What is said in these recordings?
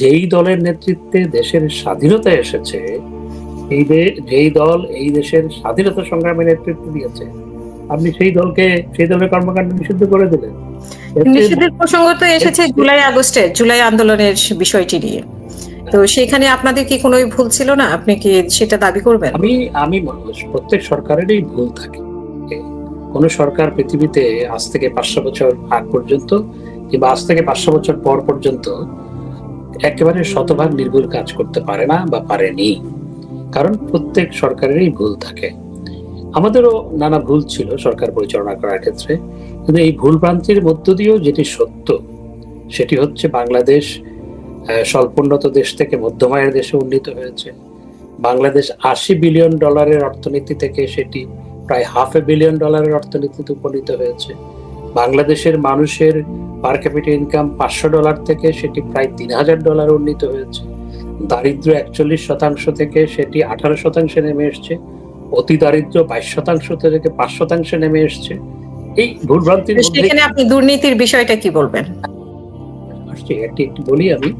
যেই দলের নেতৃত্বে দেশের স্বাধীনতা এসেছে এই যেই দল এই দেশের স্বাধীনতা সংগ্রামে নেতৃত্ব দিয়েছে আপনি সেই দলকে সেই দলের কর্মকাণ্ড নিষিদ্ধ করে দিলেন। নিষেধের প্রসঙ্গ তো এসেছে জুলাই আগস্টে জুলাই আন্দোলনের বিষয়টি নিয়ে। তো সেখানে আপনাদের কি কোনো ভুল ছিল না? আপনি কি সেটা দাবি করবেন? আমি আমি প্রত্যেক সরকারেরই ভুল থাকে। কোন সরকার পৃথিবীতে আজ থেকে পাঁচশো বছর আগ পর্যন্ত কিংবা আজ থেকে পাঁচশো বছর পর পর্যন্ত একেবারে শতভাগ নির্ভুল কাজ করতে পারে না বা পারেনি। কারণ প্রত্যেক সরকারেরই ভুল থাকে। আমাদেরও নানা ভুল ছিল সরকার পরিচালনা করার ক্ষেত্রে। কিন্তু এই ভুল ভ্রান্তির মধ্য দিয়েও যেটি সত্য, সেটি হচ্ছে বাংলাদেশ স্বল্পোন্নত দেশ থেকে মধ্যমায়ের দেশে উন্নীত হয়েছে। বাংলাদেশ আশি বিলিয়ন ডলারের অর্থনীতি থেকে সেটি প্রায় হাফ এ বিলিয়ন ডলারের অর্থনীতিতে উপনীত হয়েছে। বাংলাদেশের মানুষের পার ক্যাপিটাল ইনকাম পাঁচশো ডলার থেকে সেটি প্রায় তিন হাজার ডলার উন্নীত হয়েছে। দারিদ্র একচল্লিশ শতাংশ থেকে সেটি আঠারো শতাংশে নেমে এসছে। অতি দারিদ্র বাইশ শতাংশ থেকে পাঁচ শতাংশে নেমে এসছে। এই ভুলভ্রান্তির সেখানে আপনি দুর্নীতির বিষয়টা কি বলবেন? আসছি একটি একটি বলি আমি।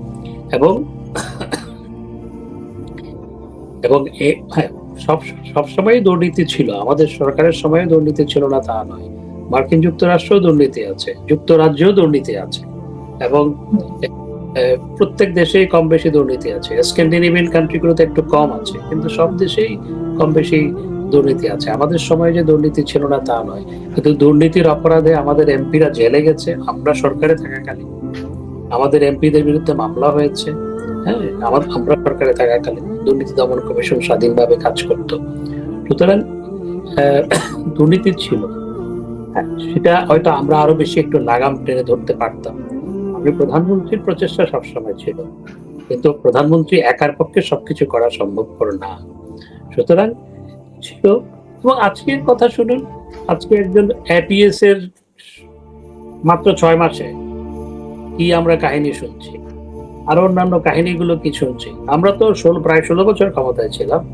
এবং এবং হ্যাঁ সব সব সময় দুর্নীতি ছিল। আমাদের সরকারের সময় দুর্নীতি ছিল না তা নয়। মার্কিন যুক্তরাষ্ট্রেও দুর্নীতি আছে, যুক্তরাজ্যেও দুর্নীতি আছে, এবং প্রত্যেক দেশেই কম বেশি দুর্নীতি আছে। স্ক্যান্ডিনেভিয়ান কান্ট্রিগুলোতে একটু কম আছে, কিন্তু সব দেশেই কম বেশি দুর্নীতি আছে। আমাদের সময় যে দুর্নীতি ছিল না তা নয়। কিন্তু দুর্নীতির অপরাধে আমাদের এমপিরা জেলে গেছে, আমরা সরকারে থাকাকালীন। আমাদের এমপিদের বিরুদ্ধে মামলা হয়েছে হ্যাঁ আমার, আমরা সরকারে থাকাকালীন। দুর্নীতি দমন কমিশন স্বাধীনভাবে কাজ করত। সুতরাং দুর্নীতি ছিল। সেটা হয়তো আমরা আরও বেশি একটু লাগাম টেনে ধরতে পারতাম। আমি প্রধানমন্ত্রীর প্রচেষ্টা সবসময় ছিল। কিন্তু প্রধানমন্ত্রী একার পক্ষে সবকিছু করা সম্ভব সম্ভবপর না। সুতরাং ছিল। এবং আজকের কথা শুনুন, আজকে একজন এপিএস এর মাত্র ছয় মাসে কি আমরা কাহিনী শুনছি? আর অন্যান্য কাহিনীগুলো কি শুনছি? আমরা তো ষোলো, প্রায় ষোলো বছর ক্ষমতায় ছিলাম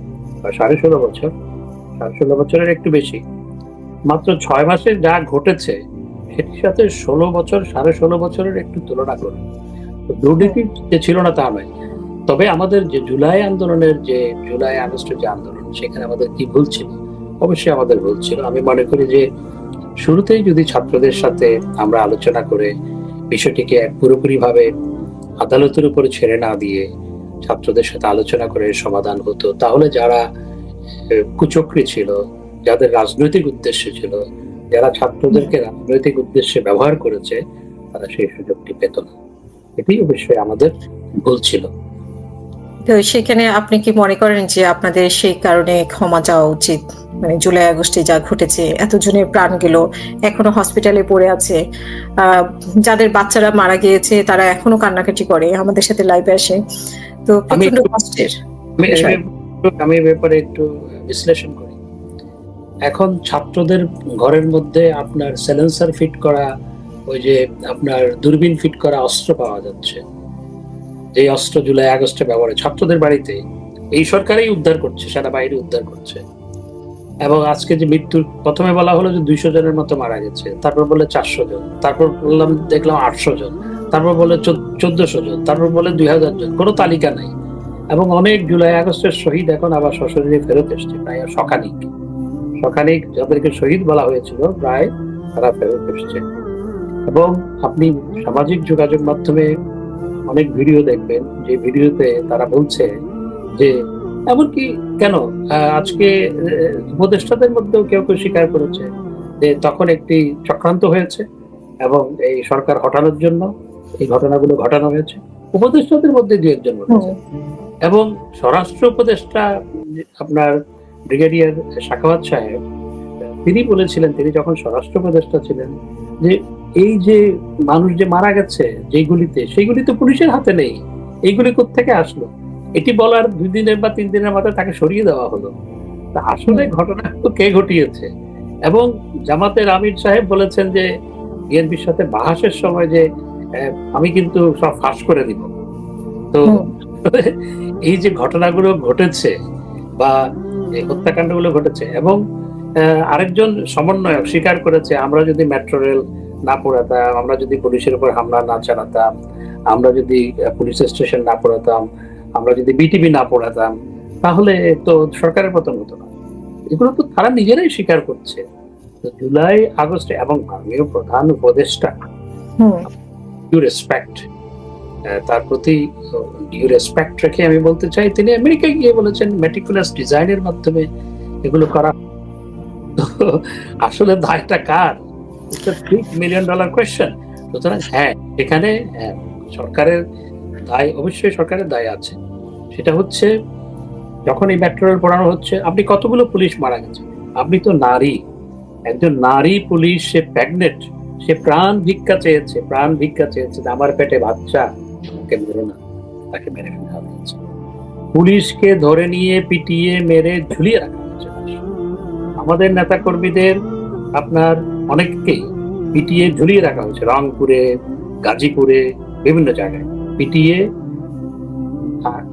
সাড়ে ষোলো বছর, সাড়ে ষোলো বছরের একটু বেশি। মাত্র ছয় মাসে যা ঘটেছে সেটির সাথে ষোলো বছর, সাড়ে ষোলো বছরের একটু তুলনা করুন। দুর্নীতি যে ছিল না তা নয়। তবে আমাদের যে জুলাই আন্দোলনের যে, জুলাই আগস্টের যে আন্দোলন, সেখানে আমাদের কি ভুল ছিল? অবশ্যই আমাদের ভুল ছিল। আমি মনে করি যে, শুরুতেই যদি ছাত্রদের সাথে আমরা আলোচনা করে বিষয়টিকে পুরোপুরি ভাবে আদালতের উপরে ছেড়ে না দিয়ে ছাত্রদের সাথে আলোচনা করে সমাধান হতো, তাহলে যারা কুচক্রী ছিল যাদের রাজনৈতিক উদ্দেশ্য ছিল যারা ছাত্রদেরকে রাজনৈতিক উদ্দেশ্যে ব্যবহার করেছে তারা সেই সুযোগটি পেত না। এটি অবশ্যই আমাদের ভুল ছিল। তো সেখানে আপনি কি মনে করেন যে আপনাদের সেই কারণে ক্ষমা চাওয়া উচিত? মানে জুলাই আগস্টে যা ঘটেছে এতজনের প্রাণ গেল এখনও হসপিটালে পড়ে আছে। আহ, যাদের বাচ্চারা মারা গিয়েছে তারা এখনও কান্নাকাটি করে আমাদের সাথে লাইভে আসে। তো আমি প্রচণ্ড কষ্টের আমি ব্যাপারে- ব্যাপারে একটু বিশ্লেষণ করি। এখন ছাত্রদের ঘরের মধ্যে আপনার সেলেন্সার ফিট করা, ওই যে আপনার দূরবীন ফিট করা অস্ত্র পাওয়া যাচ্ছে। যে অস্ত্র জুলাই আগস্টে ব্যবহার ছাত্রদের বাড়িতে এই সরকারই উদ্ধার করছে, সারা বাইরে উদ্ধার করছে। এবং আজকে যে মৃত্যুর, প্রথমে বলা হলো যে দুইশো জনের মতো মারা গেছে। তারপর বলে চারশো জন। তারপর বললাম, দেখলাম আটশো জন। তারপর বলে চোদ্দশো জন। তারপর বলে দুই হাজার জন। কোনো তালিকা নাই। এবং অনেক জুলাই আগস্টের শহীদ এখন আবার সশরীরে ফেরত এসছে, প্রায় শখানিক শখানিক যাদেরকে শহীদ বলা হয়েছিল প্রায় তারা ফেরত এসছে। এবং আপনি সামাজিক যোগাযোগ মাধ্যমে অনেক ভিডিও দেখবেন যে ভিডিওতে তারা বলছে যে এমনকি কেন? আজকে উপদেষ্টাদের মধ্যেও কেউ কেউ স্বীকার করেছে যে তখন একটি চক্রান্ত হয়েছে এবং এই সরকার হটানোর জন্য এই ঘটনাগুলো ঘটানো হয়েছে। উপদেষ্টাদের মধ্যে দু একজন এবং স্বরাষ্ট্র উপদেষ্টা আপনার ব্রিগেডিয়ার শাখাওয়াত সাহেব তিনি বলেছিলেন তিনি যখন স্বরাষ্ট্র উপদেষ্টা ছিলেন যে এই যে মানুষ যে মারা গেছে যেগুলিতে সেইগুলি তো পুলিশের হাতে নেই। এইগুলি থেকে আসলো? এটি বলার দুই দিনের বা তিন দিনের মাথায় তাকে সরিয়ে দেওয়া হলো। তা আসলে ঘটনা তো কে ঘটিয়েছে? এবং জামাতের আমির সাহেব বলেছেন যে বিএনপির সাথে বাহাসের সময় যে আমি কিন্তু সব ফাঁস করে দিব। তো এই যে ঘটনাগুলো ঘটেছে বা এই হত্যাকাণ্ডগুলো ঘটেছে এবং আরেকজন সমন্বয়ক স্বীকার করেছে আমরা যদি মেট্রো রেল না পোড়াতাম আমরা যদি পুলিশের উপর হামলা না চালাতাম আমরা যদি পুলিশ স্টেশন না পড়াতাম আমরা যদি বিটিভি না পড়াতাম তাহলে তো সরকারের পতন হতো না। এগুলো তো তারা নিজেরাই স্বীকার করছে। জুলাই আগস্টে এবং মাননীয় প্রধান উপদেষ্টা রেসপেক্ট তার প্রতি ডিউ রেসপেক্ট রেখে আমি বলতে চাই তিনি আমেরিকায় গিয়ে বলেছেন মেটিকুলাস ডিজাইনের মাধ্যমে এগুলো করা। আসলে দায়টা কার? মিলিয়ন ডলার কোয়েশ্চেন সুতরাং হ্যাঁ এখানে হ্যাঁ, সরকারের দায় অবশ্যই সরকারের দায় আছে। সেটা হচ্ছে যখন এই মেট্রো পড়ানো হচ্ছে আপনি কতগুলো পুলিশ মারা গেছে? আপনি তো নারী। একজন নারী পুলিশ সে প্রেগনেন্ট সে প্রাণ ভিক্ষা চেয়েছে প্রাণ ভিক্ষা চেয়েছে আমার পেটে বাচ্চা। তাকে মেরো না, তাকে মেরে ফেলা হয়েছে পুলিশকে ধরে নিয়ে, পিটিয়ে, মেরে, ঝুলিয়ে রাখা হয়েছে। আমাদের নেতা কর্মীদের আপনার অনেককেই পিটিয়ে, ঝুলিয়ে রাখা হয়েছে। রংপুরে, গাজীপুরে, বিভিন্ন জায়গায়। পিটিয়ে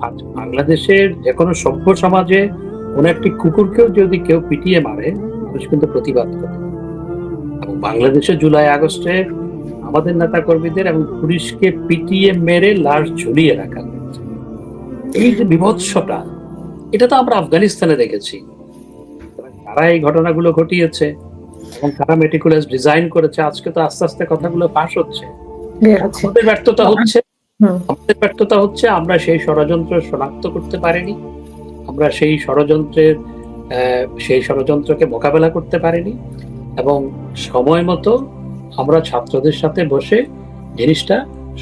আজ বাংলাদেশের যে কোনো সভ্য সমাজে কোনো একটি কুকুরকেও যদি কেউ পিটিয়ে মারে, মানুষ কিন্তু প্রতিবাদ করে বাংলাদেশে জুলাই আগস্টে আমাদের নেতা কর্মীদের এবং পুলিশকে পিটিয়ে মেরে লাশ ঝুলিয়ে রাখা হয়েছে। এই যে বিভৎসটা এটা তো আমরা আফগানিস্তানে দেখেছি। তারা এই ঘটনাগুলো ঘটিয়েছে এবং তারা মেটিকুলাস ডিজাইন করেছে। আজকে তো আস্তে আস্তে কথাগুলো ফাঁস হচ্ছে। আমাদের ব্যর্থতা হচ্ছে। আমাদের ব্যর্থতা হচ্ছে আমরা সেই ষড়যন্ত্র শনাক্ত করতে পারিনি। আমরা সেই ষড়যন্ত্রের সেই ষড়যন্ত্রকে মোকাবেলা করতে পারিনি। এবং সময় মতো আমরা ছাত্রদের সাথে বসে জিনিসটা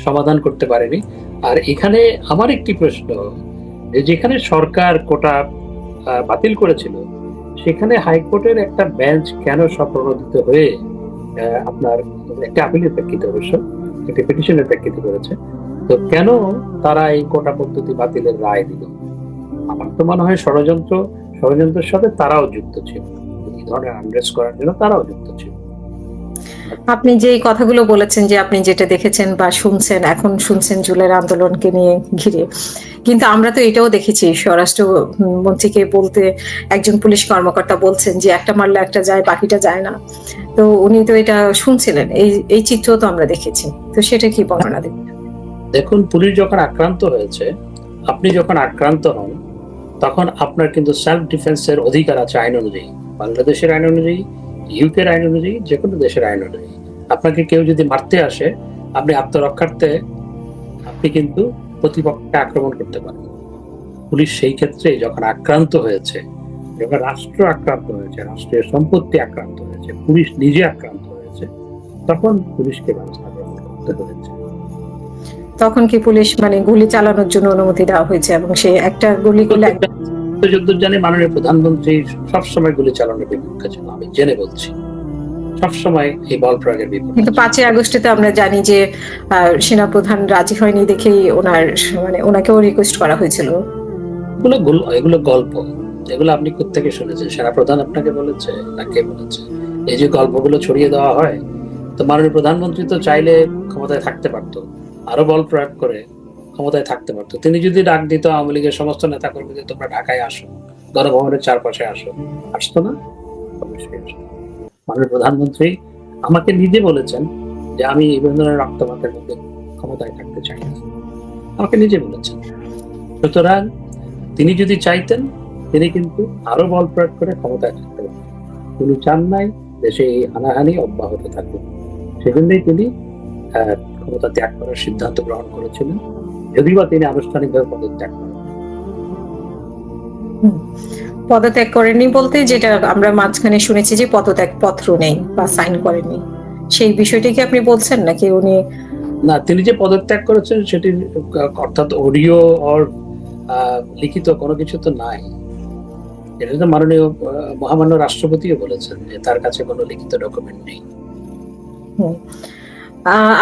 সমাধান করতে পারিনি। আর এখানে আমার একটি প্রশ্ন যেখানে সরকার কোটা বাতিল করেছিল, সেখানে হাইকোর্টের একটা বেঞ্চ কেন স্বপ্রণোদিত হয়ে আপনার একটা আপিলের প্রেক্ষিতে অবশ্য, একটি পিটিশনের প্রেক্ষিতে করেছে, তো কেন তারা এই কোটা পদ্ধতি বাতিলের রায় দিল? আমার তো মনে হয় ষড়যন্ত্র, ষড়যন্ত্রের সাথে তারাও যুক্ত ছিল। এই ধরনের আন্ড্রেস করার জন্য তারাও যুক্ত ছিল। আপনি যে কথাগুলো বলেছেন যে আপনি যেটা দেখেছেন বা শুনছেন, এখন শুনছেন জুলাইয়ের আন্দোলনকে নিয়ে ঘিরে। কিন্তু আমরা তো এটাও দেখেছি স্বরাষ্ট্র মন্ত্রীকে বলতে একজন পুলিশ কর্মকর্তা বলছেন যে একটা মারলে একটা যায়, বাকিটা যায় না। তো উনি তো এটা শুনছিলেন, এই এই চিত্র তো আমরা দেখেছি। তো সেটা কি বর্ণনা দেবেন? দেখুন, পুলিশ যখন আক্রান্ত হয়েছে, আপনি যখন আক্রান্ত হন, তখন আপনার কিন্তু সেলফ ডিফেন্সের অধিকার আছে আইন অনুযায়ী। বাংলাদেশের আইন অনুযায়ী ইউকের আইন অনুযায়ী যে কোনো দেশের আইন অনুযায়ী আপনাকে কেউ যদি মারতে আসে আপনি আত্মরক্ষার্থে আপনি কিন্তু প্রতিপক্ষকে আক্রমণ করতে পারেন পুলিশ সেই ক্ষেত্রে যখন আক্রান্ত হয়েছে যখন রাষ্ট্র আক্রান্ত হয়েছে রাষ্ট্রীয় সম্পত্তি আক্রান্ত হয়েছে পুলিশ নিজে আক্রান্ত হয়েছে তখন পুলিশকে ব্যবস্থা গ্রহণ করতে হয়েছে। তখন কি পুলিশ মানে গুলি চালানোর জন্য অনুমতি দেওয়া হয়েছে? এবং সে একটা গুলি করলে এক- যুদ্ধ জানে মাননীয় প্রধানমন্ত্রী সবসময় গুলি চালানোর বিপক্ষে ছিল আমি জেনে বলছি। সবসময় এই বল প্রয়োগের বিপক্ষে কিন্তু পাঁচই আগস্টে তো আমরা জানি যে সেনাপ্রধান রাজি হয়নি দেখেই ওনার মানে ওনাকেও রিকোয়েস্ট করা হয়েছিল। এগুলো এগুলো গল্প। এগুলো আপনি কোথেকে শুনেছেন? সেনাপ্রধান আপনাকে বলেছে না কে বলেছে। এই যে গল্পগুলো ছড়িয়ে দেওয়া হয় তো মাননীয় প্রধানমন্ত্রী তো চাইলে ক্ষমতায় থাকতে পারতো। আরও বল প্রয়োগ করে ক্ষমতায় থাকতে পারতো। তিনি যদি ডাক দিত, আওয়ামী লীগের সমস্ত নেতা কর্মীদের তোমরা ঢাকায় আসো, গণভবনের চারপাশে আসো। আসতো না? অবশ্যই। মাননীয় প্রধানমন্ত্রী আমাকে নিজে বলেছেন যে আমি এই ধরনের রক্তপাতের মধ্যে ক্ষমতায় থাকতে চাই আমাকে নিজে বলেছেন। সুতরাং তিনি যদি চাইতেন, তিনি কিন্তু আরও বল প্রয়োগ করে ক্ষমতায় থাকতে পারতেন। তিনি চান নাই দেশে এই হানাহানি অব্যাহত থাকবে সেজন্যই তিনি ক্ষমতা ত্যাগ করার সিদ্ধান্ত গ্রহণ করেছিলেন। যদিও বা তিনি আনুষ্ঠানিকভাবে পদত্যাগ করেন। পদত্যাগ করেননি বলতে যেটা আমরা মাঝখানে শুনেছি যে পদত্যাগ পত্র নেই বা সাইন করেননি। সেই বিষয়টি কি আপনি বলছেন নাকি উনি না তিনি যে পদত্যাগ করেছেন সেটি অর্থাৎ অডিও অর লিখিত কোনো কিছু তো নাই। এটা তো মাননীয় মহামান্য রাষ্ট্রপতিও বলেছেন যে তার কাছে কোনো লিখিত ডকুমেন্ট নেই।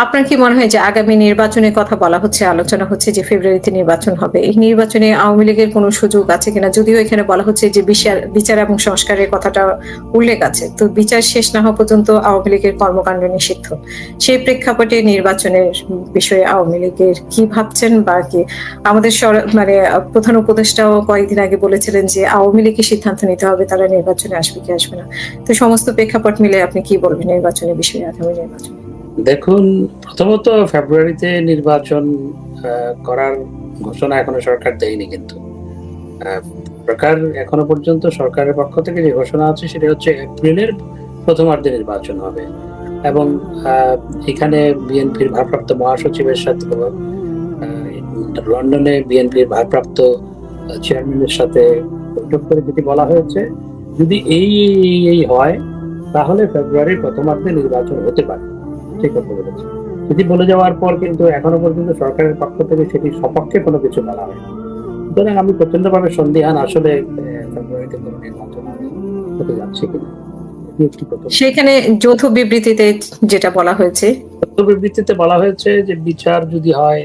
আপনার কি মনে হয় যে আগামী নির্বাচনের কথা বলা হচ্ছে, আলোচনা হচ্ছে যে ফেব্রুয়ারিতে নির্বাচন হবে? এই নির্বাচনে আওয়ামী লীগের কোনো সুযোগ আছে কিনা? যদিও এখানে বলা হচ্ছে যে বিচার বিচার এবং সংস্কারের কথাটা উল্লেখ আছে, তো বিচার শেষ না হওয়া পর্যন্ত আওয়ামী লীগের কর্মকাণ্ড নিষিদ্ধ। সেই প্রেক্ষাপটে নির্বাচনের বিষয়ে আওয়ামী লীগের কি ভাবছেন বা কি? আমাদের মানে প্রধান উপদেষ্টাও কয়েকদিন আগে বলেছিলেন যে আওয়ামী লীগের সিদ্ধান্ত নিতে হবে, তারা নির্বাচনে আসবে কি আসবে না। তো সমস্ত প্রেক্ষাপট মিলে আপনি কি বলবেন নির্বাচনের বিষয়ে, আগামী নির্বাচনে? দেখুন, প্রথমত ফেব্রুয়ারিতে নির্বাচন করার ঘোষণা এখনও সরকার দেয়নি কিন্তু। সরকার এখনও পর্যন্ত সরকারের পক্ষ থেকে যে ঘোষণা আছে সেটা হচ্ছে এপ্রিলের প্রথমার্ধে নির্বাচন হবে। এবং এখানে বিএনপির ভারপ্রাপ্ত মহাসচিবের সাথে লন্ডনে বিএনপির ভারপ্রাপ্ত চেয়ারম্যানের সাথে বৈঠক করে যেটি বলা হয়েছে, যদি এই- এই হয়, তাহলে ফেব্রুয়ারির প্রথমার্ধে নির্বাচন হতে পারে। ঠিক কথা বলেছে। সেটি বলে যাওয়ার পর কিন্তু এখনও পর্যন্ত সরকারের পক্ষ থেকে সেটি সপক্ষে কোনো কিছু বলা হয়নি। সুতরাং আমি প্রচণ্ড ভাবে সন্দেহান আসলে ফেব্রুয়ারিতে কোনো নির্বাচন হতে যাচ্ছে কিনা সেখানে যৌথ বিবৃতিতে যেটা বলা হয়েছে? তথ্য বিবৃতিতে বলা হয়েছে যে বিচার যদি হয়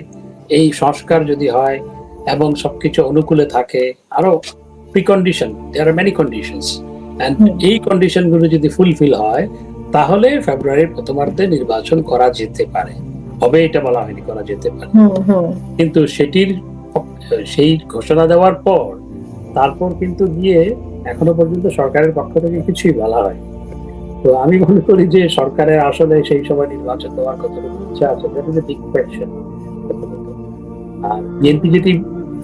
এই সংস্কার যদি হয় এবং সবকিছু অনুকূলে থাকে আরও precondition there are many conditions and এই কন্ডিশনগুলো যদি ফুলফিল হয় তাহলে ফেব্রুয়ারির প্রথমার্ধে নির্বাচন করা যেতে পারে। হবে এটা বলা হয়নি করা যেতে পারে। কিন্তু সেটির সেই ঘোষণা দেওয়ার পর তারপর কিন্তু গিয়ে এখনও পর্যন্ত সরকারের পক্ষ থেকে কিছুই বলা হয় তো আমি মনে করি যে সরকারের আসলে সেই সময় নির্বাচন দেওয়ার কতটুকু ইচ্ছা আছে that is a big question R BNP যেটি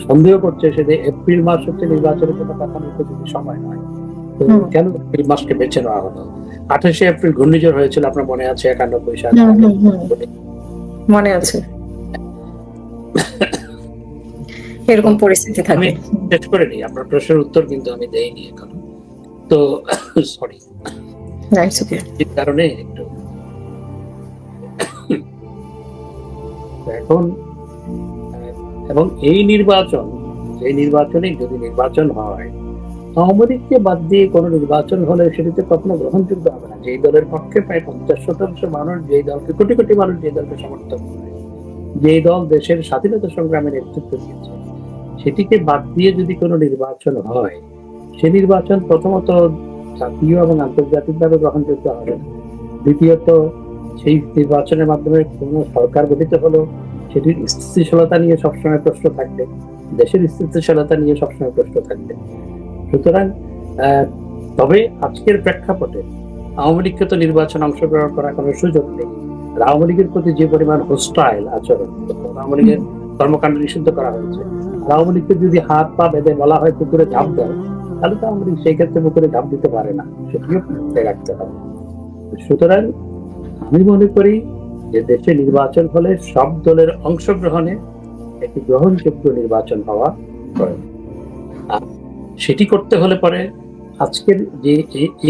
সন্দেহ করছে সেটা এপ্রিল মাস হচ্ছে নির্বাচনের জন্য কখনো উপযোগী সময় নয়। তো কেন এপ্রিল মাসকে বেছে নেওয়া হলো? আঠাশে এপ্রিল ঘূর্ণিঝড় হয়েছিল আপনার মনে আছে একানব্বই সালে। মনে আছে। এরকম পরিস্থিতি থাকে। শেষ করে নিই আপনার প্রশ্নের উত্তর কিন্তু আমি দেইনি এখন। তো সরি কারণে একটু এখন এবং এই নির্বাচন এই নির্বাচনে যদি নির্বাচন হয় আওয়ামী লীগকে বাদ দিয়ে কোনো নির্বাচন হলে সেটিতে কখনো গ্রহণযোগ্য হবে না। যেই দলের পক্ষে প্রায় পঞ্চাশ শতাংশ মানুষ, যেই দলকে কোটি কোটি মানুষ, যেই দলকে সমর্থন করে, যেই দল দেশের স্বাধীনতা সংগ্রামে নেতৃত্ব দিয়েছে, সেটিকে বাদ দিয়ে যদি কোনো নির্বাচন হয়, সে নির্বাচন প্রথমত জাতীয় এবং আন্তর্জাতিকভাবে গ্রহণযোগ্য হবে না। দ্বিতীয়ত, সেই নির্বাচনের মাধ্যমে কোনো সরকার গঠিত হলো, সেটির স্থিতিশীলতা নিয়ে সবসময় প্রশ্ন থাকবে। দেশের স্থিতিশীলতা নিয়ে সবসময় প্রশ্ন থাকবে। সুতরাং তবে আজকের প্রেক্ষাপটে আওয়ামী লীগকে তো নির্বাচন অংশগ্রহণ করার কোনো সুযোগ নেই। আর আওয়ামী লীগের প্রতি যে পরিমাণ হোস্টাইল আচরণ, আওয়ামী লীগের কর্মকাণ্ড নিষিদ্ধ করা হয়েছে আওয়ামী লীগকে যদি হাত পা বেঁধে বলা হয় পুকুরে ঝাঁপ দেয়, তাহলে তো আওয়ামী লীগ সেই ক্ষেত্রে পুকুরে ঝাঁপ দিতে পারে না, সেটিও রাখতে হবে। সুতরাং আমি মনে করি যে দেশে নির্বাচন হলে সব দলের অংশগ্রহণে একটি গ্রহণযোগ্য নির্বাচন হওয়া প্রয়োজন। সেটি করতে হলে পরে আজকের যে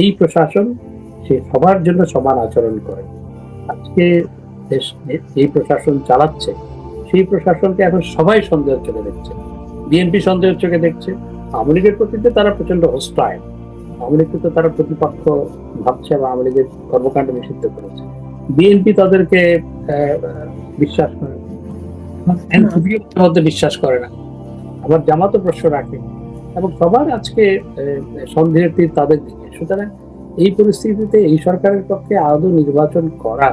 এই প্রশাসন সে সবার জন্য সমান আচরণ করে। আজকে দেশ এই প্রশাসন চালাচ্ছে সেই প্রশাসনকে এখন সবাই সন্দেহের চোখে দেখছে। বিএনপি সন্দেহের চোখে দেখছে আওয়ামী লীগের প্রতি তো তারা প্রচণ্ড হোস্টাইল আওয়ামী লীগকে তো তারা প্রতিপক্ষ ভাবছে বা আওয়ামী লীগের কর্মকাণ্ড নিষিদ্ধ করেছে। বিএনপি তাদেরকে বিশ্বাস করে এর মধ্যে বিশ্বাস করে না। আবার জামাতও প্রশ্ন রাখে এবং সবার আজকে সন্দেহের তীর তাদের দিকে। সুতরাং এই পরিস্থিতিতে এই সরকারের পক্ষে আদৌ নির্বাচন করা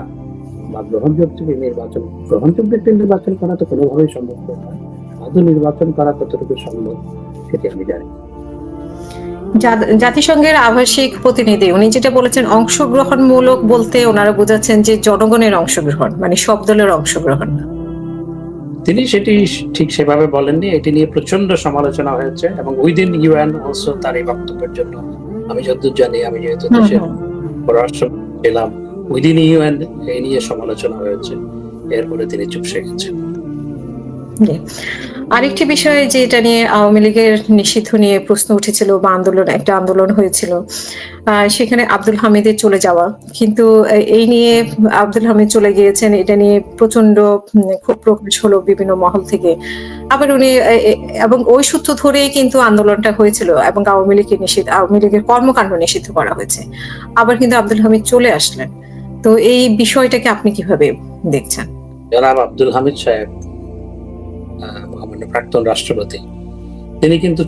বা গ্রহণযোগ্য নির্বাচন, গ্রহণযোগ্য একটি নির্বাচন করা তো কোনোভাবেই সম্ভব নয়। আদৌ নির্বাচন করা কতটুকু সম্ভব, সেটি আমি জানি জাতিসংঘের আবাসিক প্রতিনিধি, উনি যেটা বলেছেন, অংশগ্রহণমূলক বলতে ওনারা বোঝাচ্ছেন যে জনগণের অংশগ্রহণ মানে সব দলের অংশগ্রহণ না। তিনি সেটি ঠিক সেভাবে বলেননি এটি নিয়ে প্রচণ্ড সমালোচনা হয়েছে এবং উইদিন ইউএন অলসো তার এই বক্তব্যের জন্য আমি যতদূর জানি আমি যেহেতু দেশের। পররাষ্ট্র ছিলাম উইদিন ইউএন এই নিয়ে সমালোচনা হয়েছে এরপরে তিনি চুপসে গেছেন জি। আরেকটি বিষয় যে এটা নিয়ে আওয়ামী লীগের নিষিদ্ধ নিয়ে প্রশ্ন উঠেছিল বা আন্দোলন, একটা আন্দোলন হয়েছিল সেখানে আব্দুল হামিদের চলে যাওয়া। কিন্তু এই নিয়ে আব্দুল হামিদ চলে গিয়েছেন, এটা নিয়ে প্রচণ্ড ক্ষোভ প্রকাশ হলো বিভিন্ন মহল থেকে। আবার উনি এবং ওই সূত্র ধরেই কিন্তু আন্দোলনটা হয়েছিল এবং আওয়ামী লীগের নিষিদ্ধ, আওয়ামী লীগের কর্মকাণ্ড নিষিদ্ধ করা হয়েছে। আবার কিন্তু আব্দুল হামিদ চলে আসলেন। তো এই বিষয়টাকে আপনি কীভাবে দেখছেন? জনাব আব্দুল হামিদ সাহেব মহামান্য প্রাক্তন রাষ্ট্রপতি। তিনি কিন্তু